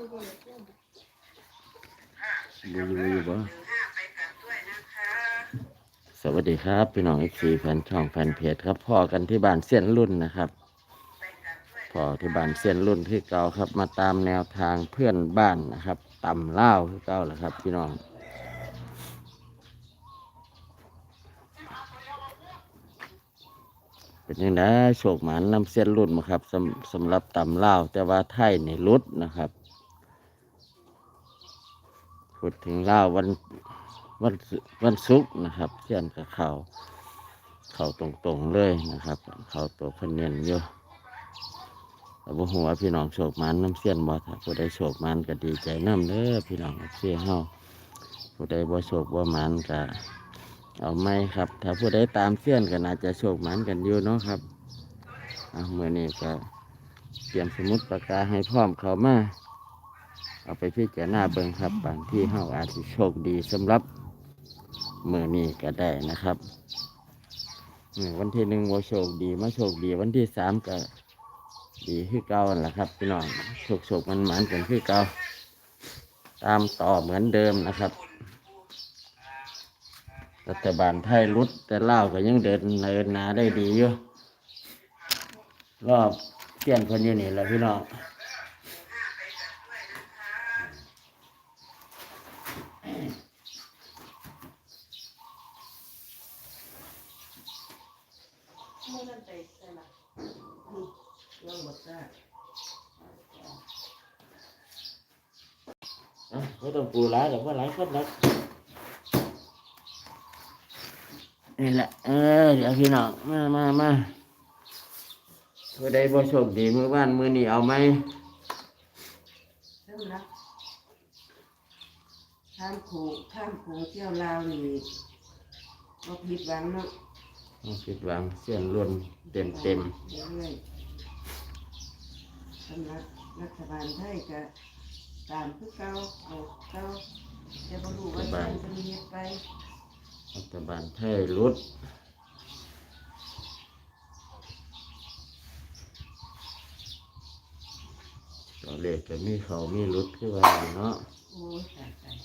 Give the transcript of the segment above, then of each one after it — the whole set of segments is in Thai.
ดูอยู่อยู่บ่สวัสดีครับ พี่น้องเอฟซีแฟนช่องแฟนเพจครับพ่อกันที่บ้านเส้ยนรุ่นนะครับพ่อที่บ้านเส้ยนรุ่นที่เก่าครับ มาตามแนวทางเพื่อนบ้านนะครับต่ำเล่าวที่เก่าแหละครับ พี่น้องเป็นยังไงโชคหมานนำเส้นรุ่นมาครับสำสำหรับต่ำเล่าวแต่ว่าไทยในรุดนะครับ พูดถึงเล่าววันวันวันศุกร์นะครับเสี้ยนกับเขาเขาตรงๆเลยนะครับ เขาตัวเพนเนียนอยู่แต่บ่หัวาพี่น้องโชคหมันน้ำเสี้ยนบ่ถ้าผู้ใดโชคหมันก็ดีใจน้ำเด้อพี่น้องเสียเฮาผู้ใดบ่โชคบ่มันก็เอาไม่ครับ ถ้าผู้ใดตามเสี้ยนก็น่าจะโชคหมันกันอยู่เนาะครับเอาเมื่อนี้ก็เตรียมสมุดปากกาให้พร้อมเขามา เอาไปพิจารณาเบิ่งครับบางที่เฮาอาจจะโชคดีสำหรับมือนี้ก็ได้นะครับวันที่หนึ่งว่าโชคดีมาโชคดี วันที่สามก็ดีคือเก่าแหละครับพี่น้องโชคโชคมันหมานกันคือเก่าตามต่อเหมือนเดิมนะครับรัฐบาลไทยรุดแต่เล่าก็ยังเดินเดินนาได้ดีอยู่รอบเตี้ยนคนอยู่นี่แหละพี่น้อง อะไม่ต้องปูร้ายหรอกว่าหลายคนนะนี่แหละ เออเดี๋ยวพี่น้องมามามาเพื่อได้บ่โชคดีมือบ้านมือนี่เอาไหมสำหรับข้ามโขงข้ามโขงเที่ยวลาวนี่ก็ผิดหวังเนาะบ่ผิดหวังเสียนล้วนเต็มเต็มเรื่อยๆสำหรับรัฐบาลไทยก็ ตามคือเก่าเอาเก่าจะบ่รู้ว่าจะจะมีเฮ็ดไปๆรัฐบาลไทยรุดตัวเลขก็มีเขามีรุดคือว่าเนาะ โอ้ยตายตาย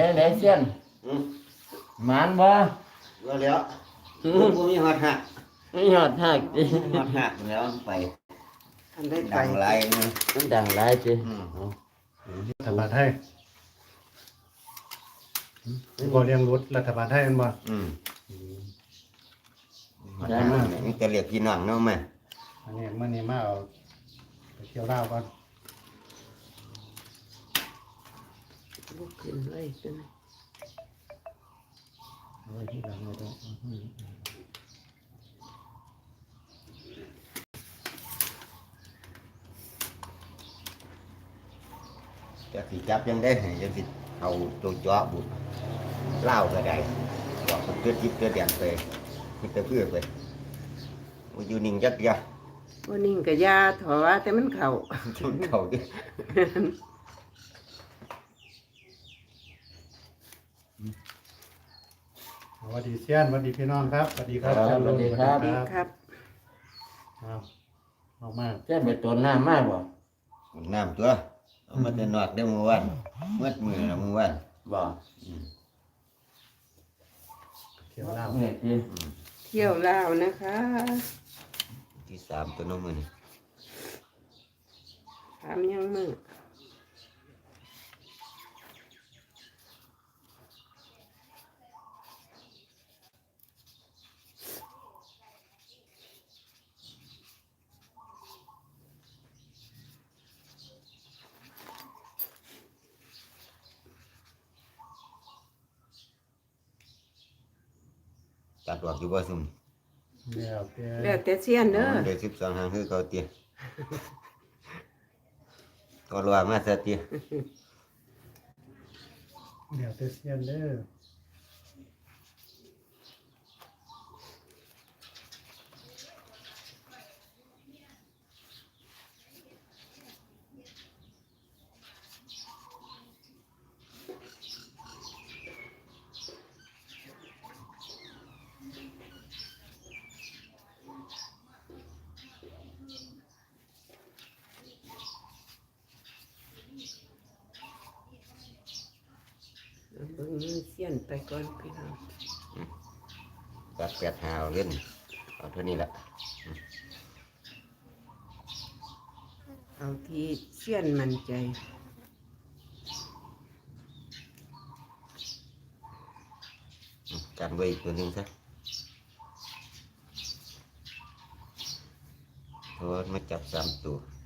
เด้ไหนเสียนอืมหมานบ่ก็แล้วอืผมมก็มีฮอดหักไม่หอดหักดิฮอดหักแล้วไปอันได้ไปดังไรนี่มันดังหลายจิอืมเอารัฐบาลไทยบ่เลี้ยงรถรัฐบาลไทยแมันบ่อืมฮอดหักนี่จะเรียกพี่น้องเนาะแม่อันนี้มื้อนี้มาเอาไปเที่ยวลาวก่อน ลุกขึ้นเลยจนเอาไว้ที่หลังเลยเด้อเอาให้จะสิจับยังได้จะสิเอาตัวจ่อบุญเล่าวก็ได้บอกเพื่อจิบเพื่อเดียนไปมีแต่เพื่อไปว่าอยู่นิ่งจักอยาวันนี้ก็ยาถอว่าแต่มันเข้าจนเขาดิ สวัสดีเซียนสวัสดีพี่น้องครับสวัสดีครับครับสวัสดีครับ สวัสดีครับครับเอาออกมาเสียนไปตัวหน้ามากบ่น้ำตัวเอามาแต่นอกได้อมื่อวานเมื่อมือละมื่อวานบ่เที่ยวลาวเนี่ยจิเที่ยวลาวนะคะ ที่สามตัวน้องมือนี่ถามยังมือ ตัดออกอยู่บ่ซุ่มแล้วแต่แล้วแต่เสี้ยนเด้อมันได้สิบสองหางคือเขาเตี้ยก็รอมาซะเตี้ยแล้วแต่เซียนเด้อ บิ่งมือเสี้ยนไปก่อนพี่น้องตัดแปดหาเอาเล่นเอาเท่านี้ละ เอาที่เสี้ยนมั่นใจอืมกันไว้อีกตัวหนึงซะเพราะว่ามาจับสามตัวไว้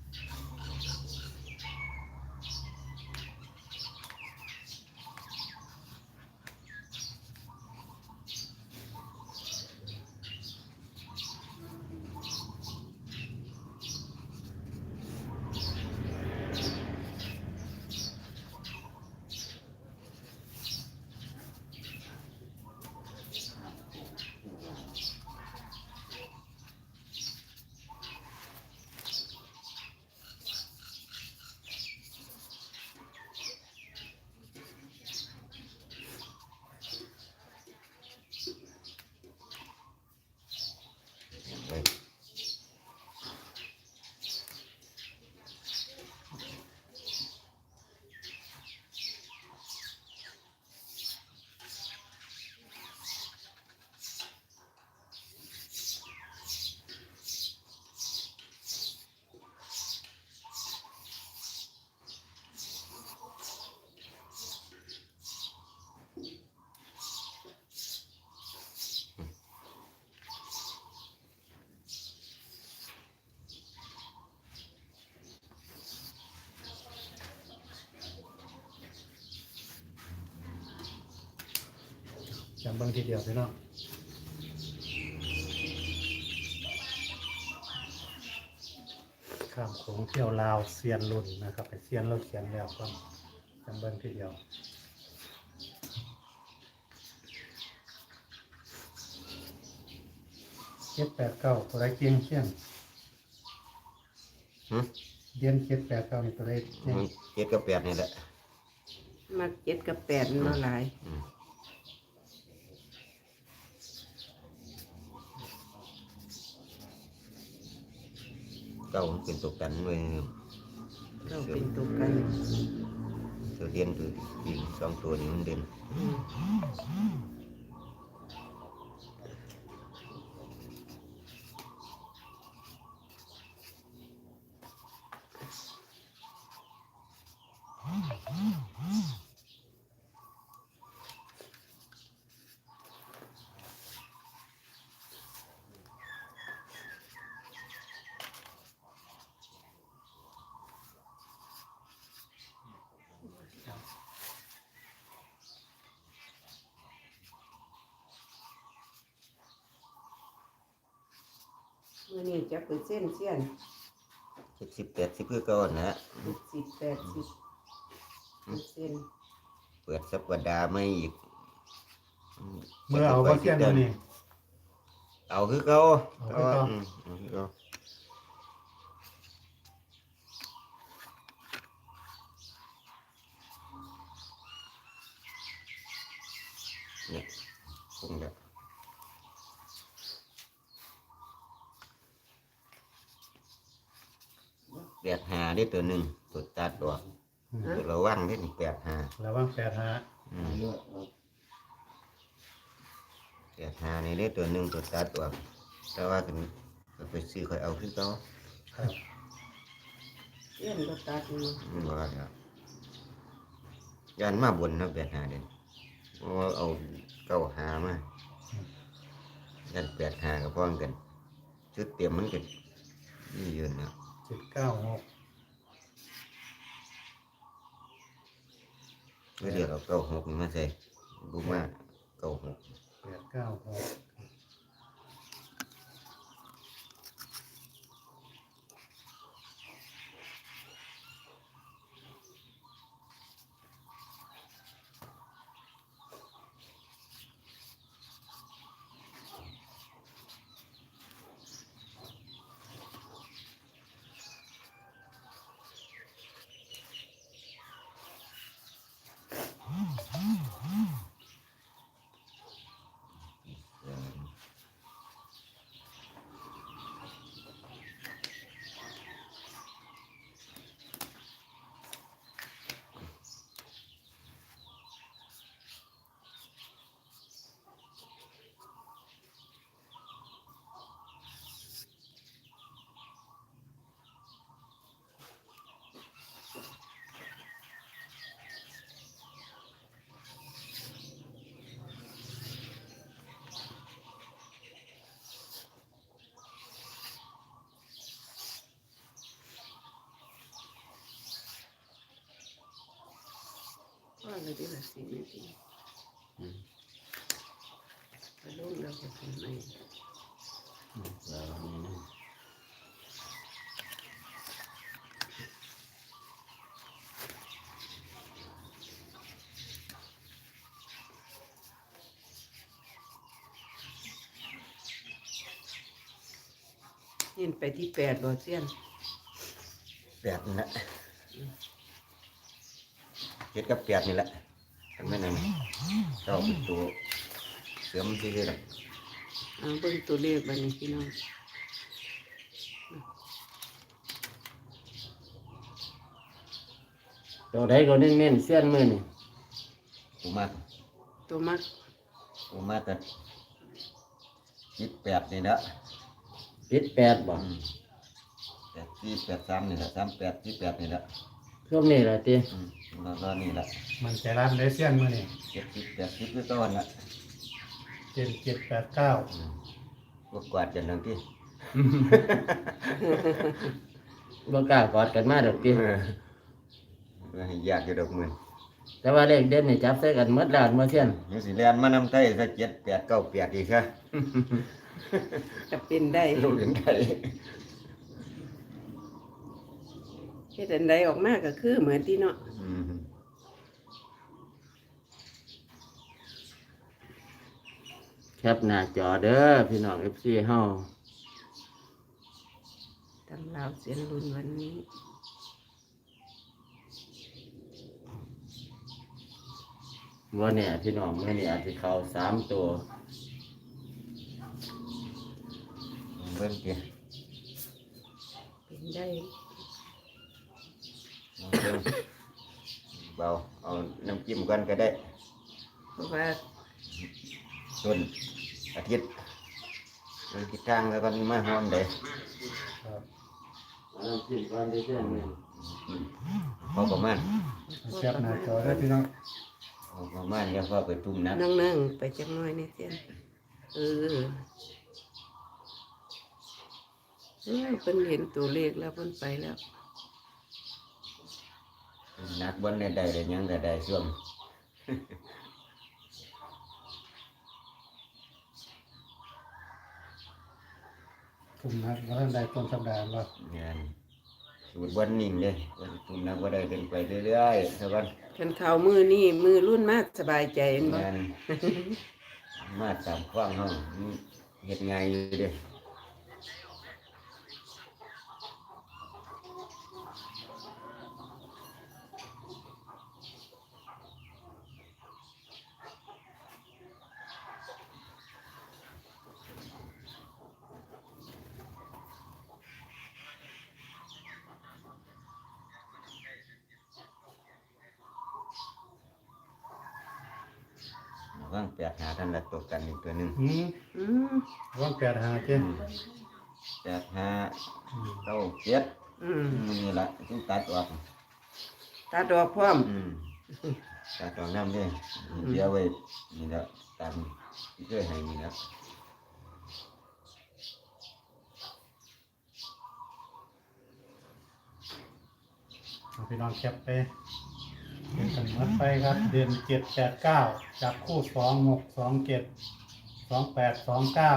ทีเดียวพี่น้องข้ามโขงเที่ยวลาวเซียนรุ่นนะครับไปเซียนเราเขียนแล้วก็จำเบิ่งทีเดียวเจ็ดแปดเก้าตัวไรเกียงเชียงหึเดียนเจ็ดแปดเก้านี่ตัวไรเนี่ย มันเจ็ดกับแปดนี่แหละมาเจ็ดกับแปดมาหลาย อืม เก้ามันเป็นตัวกันไว้เราเป็นตัวกันตัวเด่นตัวอีกสองตัวนี้มันเด่น มมื่อนี้จะเป็นเส้นเสี้ยนเจ็ดสิบแปดสิบคือเก่านะสิบแปดสิบเป็นเส้นเปิดสัปดาห์ไม่อีกเมื่อเอาว่าเซียนตัวนี้เอาคือเก่าเอาคือเก่าอืมเอาคือเก่าเนี่ยคงแบบ แปดหาได้ตัวหนึ่งตัวตัดดอกอืมตัวระวังได้ถึงแปดหาระวังแปดหาอืมแปดหานี่ได้ตัวหนึ่งตัวตัดดอกแต่ว่ากันก็ไปซื้อคอยเอาขึ้นต่อครับเสี้ยนก็ตัดอยู่อืมว่าแล้วยันมาบนนะแปดหาเด่นเพราะว่าเอาเก้าหามายันแปดหากับพ้องกัน ชุดเตรียมมันกันนี่ยืนนะ เจ็ดเก้าหกเพื่อเรียกเอาเก้าหกนี่มาใส่บุมาเก้าหก แปดเก้าหก เลยที่ละสี่นาทีไปลงแล้วก็ขึ้นไม่แล้วนี่นะยินไปที่แปดบ่เสี้ยนแปดนี่แหละ เจ็ดกับแปดนี่แหละทำไมนั่นเจ้าเป็นตัวเสือมันที่นี่แหละเอาเบิ่งตัวเลขบัดนี้พี่น้องตัวใดก็เน้นๆเสี้ยนมือนี่กูมาตัวมักกูมาแต่เจ็ดแปดนี่แหละปิดแปดบ่อืมแปดสี่แปดสามนี่แหละสามแปดสี่แปดนี่แหละช่วงนี้แหละติอืม แล้วก็นี่แหละมันใจร้านได้เสียนมือนี่เจ็ดสิบแปดสิบก็ต้นละเจ็ดเจ็ดแปดเก้าอืมพวกกวาดกันทั้งที่บ่กล้ากอดกันมาดอกติเออว่าให้ยากอยู่ดอกมือแต่ว่าเลขเด่นนี่จับใส่กันหมดแล้วมาเสี้ยนนี่สิแลนมานำไทยสักเจ็ดแปดเก้าแปดอีกค่ะจะเป็นได้ ลูกเห็นไก่ เฮ็ดอันใดออกมาก็คือเหมือนที่เนาะอืมแคปหน้าจอเด้อพี่น้อง FC เฮาตำราวเสียนรุ่นวันนี้ ว่าเนี่ยพี่น้องมื้อนี้อาจสิเข้าสามตัว เบิ่งเกี่ยเป็นได้ เบิ่ง เบาเอาน้ำจิ้มกันก็ได้เพราะว่าต้นอาทิตย์มันทิศทางแล้วก็มาหอมได้ครับเอาน้ำจิ้มก่อนเด้อเสี้ยนมื้อนี้พอประมาณแคปหน้าจอได้พี่น้องพอประมาณแล้วก็ไปตุ่มน้ำนั่งนั่งๆไปจักหน้อยเนี่ยเสียนเออเออเพิ่นเห็นตัวเลขแล้วเพิ่นไปแล้ว นักบนได้ได้เลยยังก็ได้ช่วงคุมนัดวันใดต้นสัปดาห์ว่างานสูตรบนนิ่งเลยบนตุ่มน้ำก็ได้เป็นไปเรื่อยๆสักวันคันเขามือนี่มือรุ่นมากสบายใจเห็นบ่งานมาตามขว้างห้องเฮ็ดไงายอยู่เด้ ว่างแปดหาท่านละตัวกันอีกตัวหนึ่งอืมอืมว่างแปดหาเจ้นแปดห้าอืมเก้าเจ็ดอืมนี่แหละต้องตัดออกตาดอกพร้อมอืมตัดออกน้ำเนี่ยเดี๋ยวไว้นี่แหละตามที่เคยให้นี่แหละเอาพี่น้องแคปไป เป็นกันหมัดไปครับเดือนเจ็ดแปดเก้าจับคู่สองหกสองเจ็ดสองแปดสองเก้า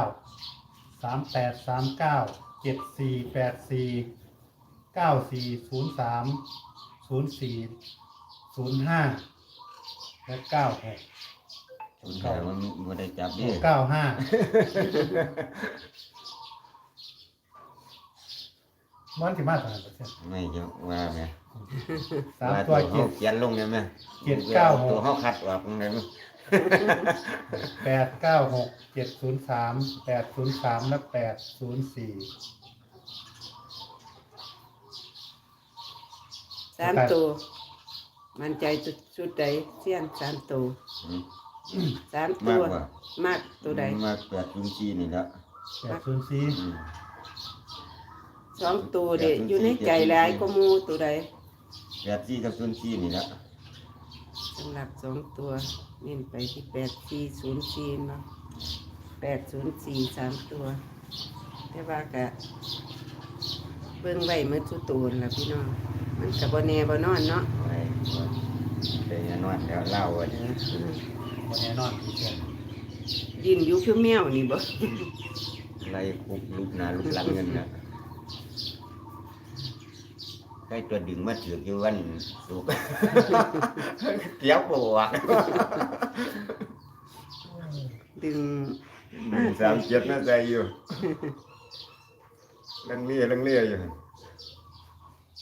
สามแปดสามเก้าเจ็ดสี่แปดสี่เก้าสี่ศูนย์สามศูนย์สี่ศูนย์ห้าและเก้าหกคุณแต่ว่ามันได้จับนี่เก้าห้ามันที่มาตอนนั้นเปอร์เซ็นต์ไม่จะว่าไหม สามว่าตัวเขาเจ็ด เขียนลงเนี่ยไหมเจ็ดเก้าหก ตัวเขาคัดออกไงมั้งแปดเก้าหกเจ็ดศูนย์สามแปดศูนย์สามและแปดศูนย์สี่สามตัว มันใจจุดจุดใดเสี้ยนสามตัวอืมสามมาตักว กว่ามากตัวใดมากแปดศูนย์สี่นี่แหละแปดศูนย์สี่อืมสองตัวเด็อยู่ในใจหลายก็มูตัวใด แปดสี่กับศูนย์สี่นี่แหละสำหรับสองตัวเน้นไปที่แปดสี่ศูนย์สี่เนาะแปดศูนย์สี่สามตัว แต่ว่ากะเบิ่งไว้เมื่อสุดตัวนั่นล่ะพี่น้อง มันกับ่แน่บ่นอนเนาะไว้ไว้แต่แน่นอนแล้วเล่าว่าเออวันนี้นอนที่เชียนยินอยู่คือแมวนี่บ่ ไล่คุบลูกหนาลูกหลังเงินน่ะ ใกล้ตัวดึงมาถือกอยู่วันสุกร์เกี้ยวปวดดึงสามเจ็ดน่าใจอยู่ลังเลียลังเลียอยู่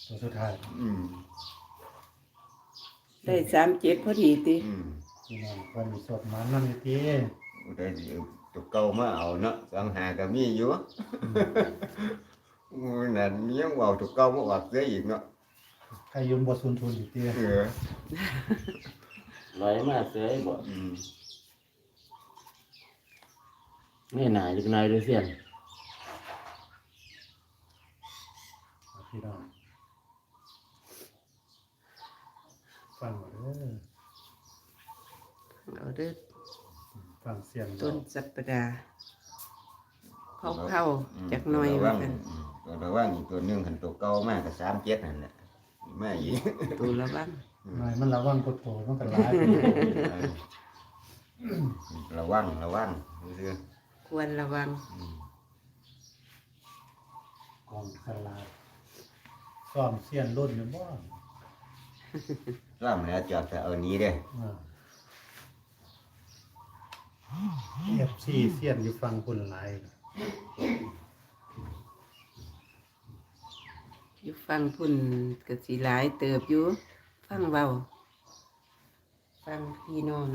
ตัวสุดท้ายอืมได้สามเจ็ดพอดีติอืมพี่น้องวันนี้สดมันนั่นนี่ทีได้ตุกเก่ามาเอาเนาะสองหาก็มีอยู่อู้ นั่นมียังเอาตุกเก่ามาออกเสียอีกเนาะใครยืมบทซุนทุนอยู่ทีเออลอยมาเสยบ่อืมนี่หนาจักหน่อยดูเสียนพี่น้องฟังหมดเด้อเอาเด้อฟังเสียงต้นสัปดาห์ เข้าๆจักหน่อยระว่าวังกันอืมตัวระวังอีกตัวหนึงคันตัวเก่ามากก็สามเจ็ดนั่นแหละมาอีกตัวละบ้างหน่อยมันระวังกดโตมันก็ร้ายระวังระวังซื่อควรระวังๆอืมกองสลาดซ้อมเสียนรุ่นเนี่ยบ่ร่ำแล้วจอดแต่เอานี้เด้อเอฟซีเสียนอยู่ฟังคุณหลาย อยู่ฟังพุ่นก็สิหลายเติบอยู่ ฟังเบาฟังพี่น้อง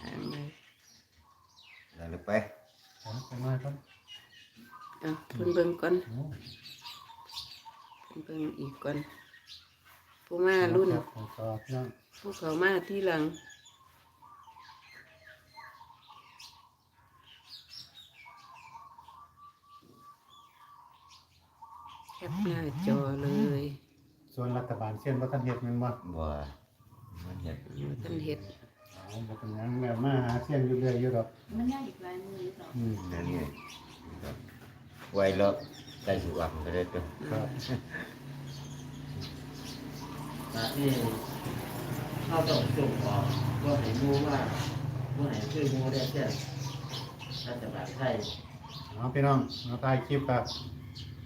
อ่านเลย แล้วเราไป ผมไปมาครับ เอาเพิ่นเบิ่งก่อน โอ้ เพิ่นเบิ่งอีกก่อนผู้มารุ่น ครับผมชอบเนาะ ผู้เขามาที่หลัง แคปหน้าจอเลย ส่วนรัฐบาลเสียนว่าท่านเฮ็ดแมันบ่บ่มันเห็ดอยู่ท่านเฮ็ดเอาบ่เป็นหยังแม่มาหาเสียนอยู่เรื่อยอยู่ดอกมันยากอีกหลายมือหรอกอืมนั่นไงไว้แล้วได้สิวังก็ได้ตัวครับหน้าที่เข้าต้องจุ่มออกก็ให้หมูว่าบ่ให้คือหมูได้เสียนรัฐบาลไทย เอาพี่น้องมาตายคลิปครับ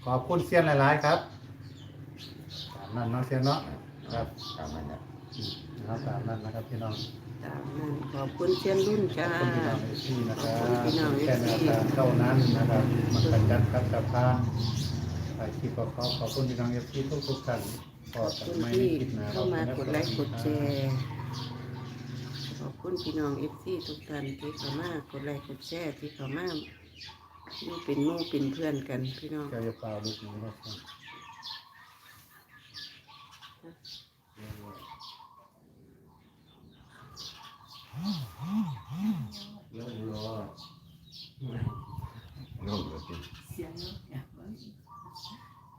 ขอบคุณเสียนหลาย ๆ ครับตาม นั้นเนาะเสียนเนาะครับตามมันนะอืมนะครับตามนั้นนะครับพี่น้องตามนั้นขอบคุณเชียนรุ่นจ้าขอบคุณพี่น้องเอซี่นะครับขอบคุณพี่น้องแค่แนวทางเท่านั้นนะครับมันกันจัดครับกับพานถ่ายคลิปก็ขอขอบคุณพี่น้องเอซี่ทุกทุกๆท่านขอขอบตัดคุณไม้ในที่คลิปหนะเข้ามากดไลค์กดแชร์ขอบคุณพี่น้องเอฟซีทุกท่านที่เข้ามากดไลค์กดแชร์ที่เข้ามานี่เป็นหมู่เป็นเพื่อนกันพี่น้องเจ้าจะเปล่าลูกนี้นะครับ ลงรอลงรอเสียงเนี่